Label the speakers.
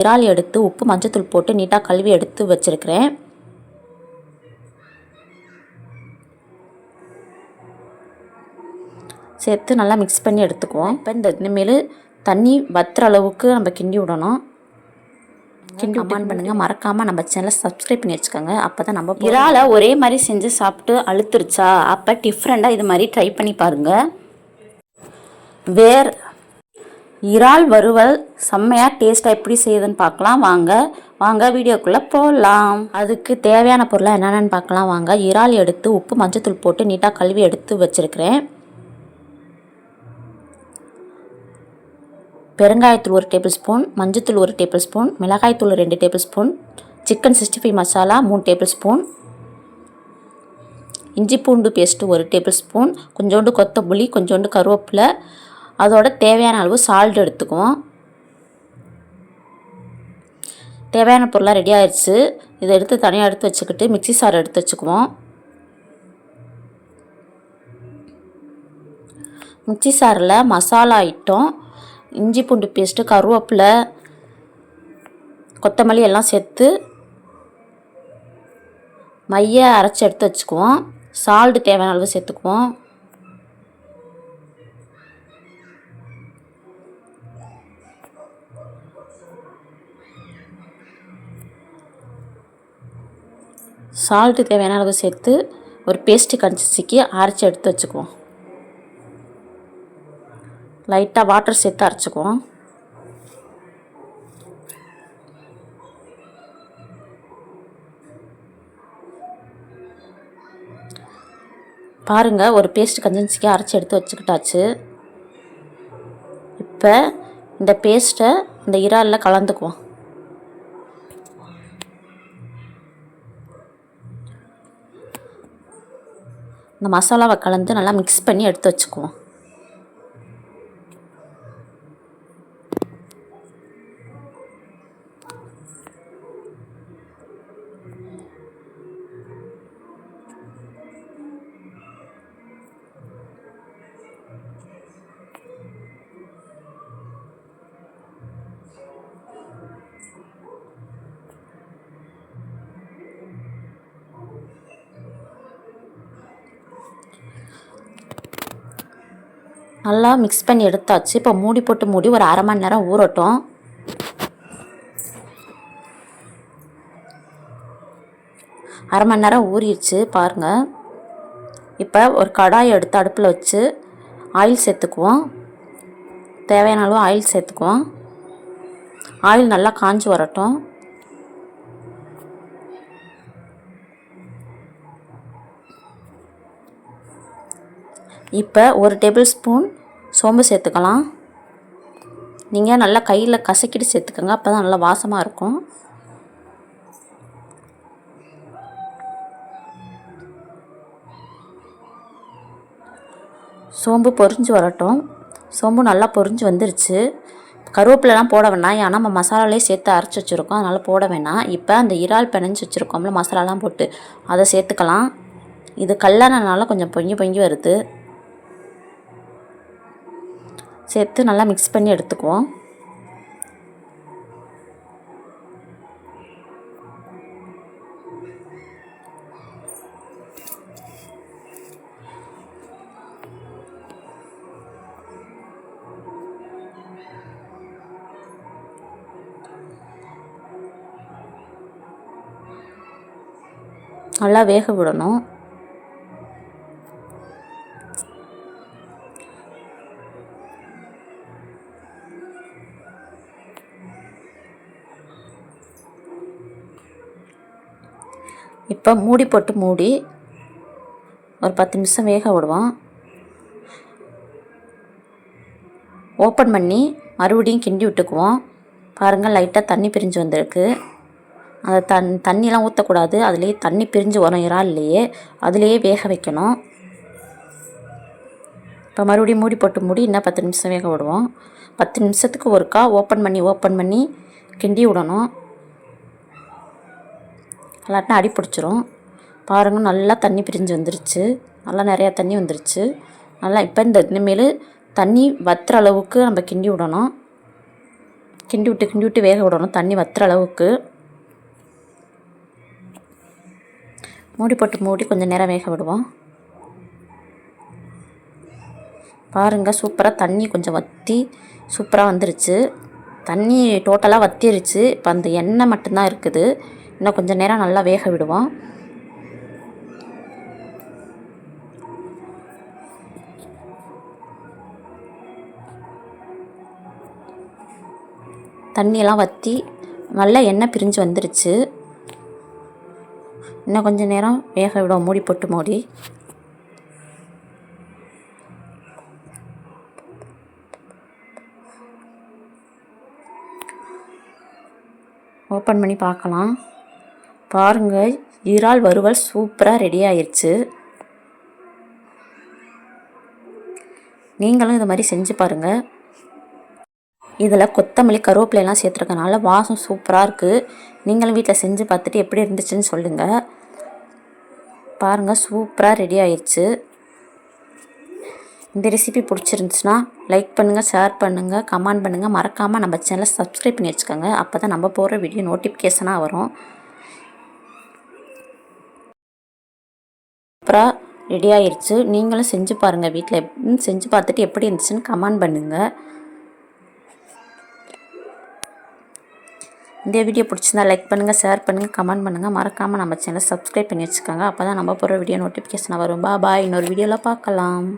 Speaker 1: இறால் எடுத்து உப்பு மஞ்சத்தூள் போட்டு நீட்டாக கழுவி எடுத்து வச்சுருக்கிறேன். சேர்த்து நல்லா மிக்ஸ் பண்ணி எடுத்துக்குவோம். இப்போ இந்த இனிமேல் தண்ணி வத்துற அளவுக்கு நம்ம கிண்டி விடணும். கிண்டி கமெண்ட் பண்ணுங்கள் மறக்காமல் நம்ம சேனலை சப்ஸ்கிரைப் பண்ணி வச்சுக்கோங்க. அப்போ தான் நம்ம இறாலை ஒரே மாதிரி செஞ்சு சாப்பிட்டு அழுத்துருச்சா? அப்போ டிஃப்ரெண்ட்டாக இது மாதிரி ட்ரை பண்ணி பாருங்கள் வேர் இறால் வறுவல் செம்மையாக டேஸ்ட்டாக எப்படி செய்யுதுன்னு பார்க்கலாம். வாங்க வாங்க வீடியோக்குள்ளே போகலாம் அதுக்கு தேவையான பொருளை என்னென்னு பார்க்கலாம். வாங்க இறால் எடுத்து உப்பு மஞ்சத்தூள் போட்டு நீட்டாக கழுவி எடுத்து வச்சுருக்கிறேன். பெருங்காயத்தூள் ஒரு டேபிள் ஸ்பூன் மஞ்சத்தூள் ஒரு டேபிள் ஸ்பூன் மிளகாய்த்தூள் ரெண்டு tablespoon chicken sixty five masala மூணு டேபிள் ஸ்பூன் இஞ்சி பூண்டு பேஸ்ட்டு ஒரு டேபிள் ஸ்பூன் கொஞ்சோண்டு கொத்தமல்லி கொஞ்சோண்டு கருவேப்பிலை அதோட தேவையான அளவு சால்ட் எடுத்துக்குவோம். தேவையான பொருளாக ரெடி ஆயிடுச்சு இதை எடுத்து தனியாக எடுத்து வச்சுக்கிட்டு மிக்சி சாறு எடுத்து வச்சுக்குவோம். மிக்ஸி சாரில் மசாலா ஐட்டம் இஞ்சி பூண்டு பேஸ்ட்டு கருவேப்பிலை கொத்தமல்லி எல்லாம் சேர்த்து மைய அரைச்சி எடுத்து வச்சுக்குவோம். சால்ட்டு தேவையான அளவு சேர்த்துக்குவோம். சால்ட்டு தேவையான அளவு சேர்த்து ஒரு பேஸ்ட்டு கன்சிஸ்டிக்கு அரைச்சி எடுத்து வச்சுக்குவோம். லைட்டாக வாட்டர் சேர்த்து அரைச்சிக்குவோம். பாருங்கள் ஒரு பேஸ்ட் கன்சிஸ்டிக்கு அரைச்சி எடுத்து வச்சுக்கிட்டாச்சு. இப்போ இந்த பேஸ்ட்டை இந்த இறாலில் கலந்துக்குவோம். இந்த மசாலாவை கலந்து நல்லா மிக்ஸ் பண்ணி எடுத்து வச்சுக்குவோம். நல்லா மிக்ஸ் பண்ணி எடுத்தாச்சு. இப்போ மூடி போட்டு மூடி ஒரு அரை மணி நேரம் ஊறட்டும். அரை மணி நேரம் ஊறிடுச்சு பாருங்கள் இப்போ ஒரு கடாயை எடுத்து அடுப்பில் வச்சு ஆயில் சேர்த்துக்குவோம். தேவையான அளவு ஆயில் சேர்த்துக்குவோம். ஆயில் நல்லா காஞ்சி வரட்டும். இப்போ ஒரு டேபிள் ஸ்பூன் சோம்பு சேர்த்துக்கலாம். நீங்கள் நல்லா கையில் கசக்கிட்டு சேர்த்துக்கோங்க. அப்போ தான் நல்லா வாசமாக இருக்கும். சோம்பு பொரிஞ்சு வரட்டும். சோம்பு நல்லா பொரிஞ்சு வந்துருச்சு. கருவேப்பிலலாம் போட வேணாம். ஏன்னா நம்ம மசாலாலே சேர்த்து அரைச்சி வச்சுருக்கோம். அதனால் போட வேணாம். இப்போ அந்த இறால் பிணைஞ்சி வச்சுருக்கோம்ல மசாலாலாம் போட்டு அதை சேர்த்துக்கலாம். இது கல்லானனால கொஞ்சம் பொங்கி பொங்கி வருது. சேர்த்து நல்லா மிக்ஸ் பண்ணி எடுத்துக்குவோம். நல்லா வேக விடணும். இப்போ மூடி போட்டு மூடி ஒரு பத்து நிமிஷம் வேக விடுவோம். ஓப்பன் பண்ணி மறுபடியும் கிண்டி விட்டுக்குவோம். பாருங்கள் லைட்டாக தண்ணி பிரிஞ்சு வந்திருக்கு. அதை தண் தண்ணிலாம் ஊற்றக்கூடாது அதுலேயே தண்ணி பிரிஞ்சு வரும் இறால்லையே அதுலேயே வேக வைக்கணும். இப்போ மறுபடியும் மூடி போட்டு மூடி இன்னும் பத்து நிமிஷம் வேக விடுவோம். பத்து நிமிஷத்துக்கு ஒருக்கா ஓப்பன் பண்ணி ஓப்பன் பண்ணி கிண்டி விடணும். இல்லாட்டினா அடி பிடிச்சிரும். பாருங்கள் நல்லா தண்ணி பிரிஞ்சு வந்துருச்சு. நல்லா நிறையா தண்ணி வந்துருச்சு. நல்லா இப்போ இந்த இனிமேல் தண்ணி வத்துற அளவுக்கு நம்ம கிண்டி விடணும். கிண்டி விட்டு கிண்டி விட்டு வேக விடணும். தண்ணி வத்துற அளவுக்கு. மூடி போட்டு மூடி கொஞ்சம் நேரம் வேக விடுவோம். பாருங்கள் சூப்பராக தண்ணி கொஞ்சம் வற்றி சூப்பராக வந்துருச்சு. தண்ணி டோட்டலாக வத்திருச்சு. இப்போ அந்த எண்ணெய் மட்டும்தான் இருக்குது. இன்னும் கொஞ்சம் நேரம் நல்லா வேக விடுவோம் தண்ணியெல்லாம் வற்றி நல்லா எண்ணெய் பிரிஞ்சு வந்துருச்சு. இன்னும் கொஞ்சம் நேரம் வேக விடுவோம். மூடி போட்டு மூடி. ஓப்பன் பண்ணி பார்க்கலாம். பாருங்கள் இறால் வறுவல் சூப்பராக ரெடி ஆயிடுச்சு நீங்களும் இது மாதிரி செஞ்சு பாருங்கள் இதில் கொத்தமல்லி கருவேப்பிலையெல்லாம் சேர்த்துருக்கனால வாசம் சூப்பராக இருக்குது நீங்களும் வீட்டில் செஞ்சு பார்த்துட்டு எப்படி இருந்துச்சுன்னு சொல்லுங்கள் பாருங்கள் சூப்பராக ரெடி ஆயிடுச்சு இந்த ரெசிபி பிடிச்சிருந்துச்சுன்னா லைக் பண்ணுங்கள் ஷேர் பண்ணுங்கள் கமெண்ட் பண்ணுங்கள் மறக்காமல் நம்ம சேனலை சப்ஸ்கிரைப் பண்ணி வச்சுக்கோங்க. அப்போ தான் நம்ம போடுற வீடியோ நோட்டிஃபிகேஷனாக வரும். சூப்பராக ரெடி ஆயிடுச்சு நீங்களும் செஞ்சு பாருங்கள் வீட்டில் செஞ்சு பார்த்துட்டு எப்படி இருந்துச்சுன்னு கமெண்ட் பண்ணுங்கள் இந்த வீடியோ பிடிச்சிருந்தா லைக் பண்ணுங்கள் ஷேர் பண்ணுங்கள் கமெண்ட் பண்ணுங்கள் மறக்காமல் நம்ம சேனலை சப்ஸ்கிரைப் பண்ணி வச்சுக்கோங்க. அப்போ தான் நம்ம போகிற வீடியோ நோட்டிஃபிகேஷனாக வரும். பா பாய் இன்னொரு வீடியோவில் பார்க்கலாம்.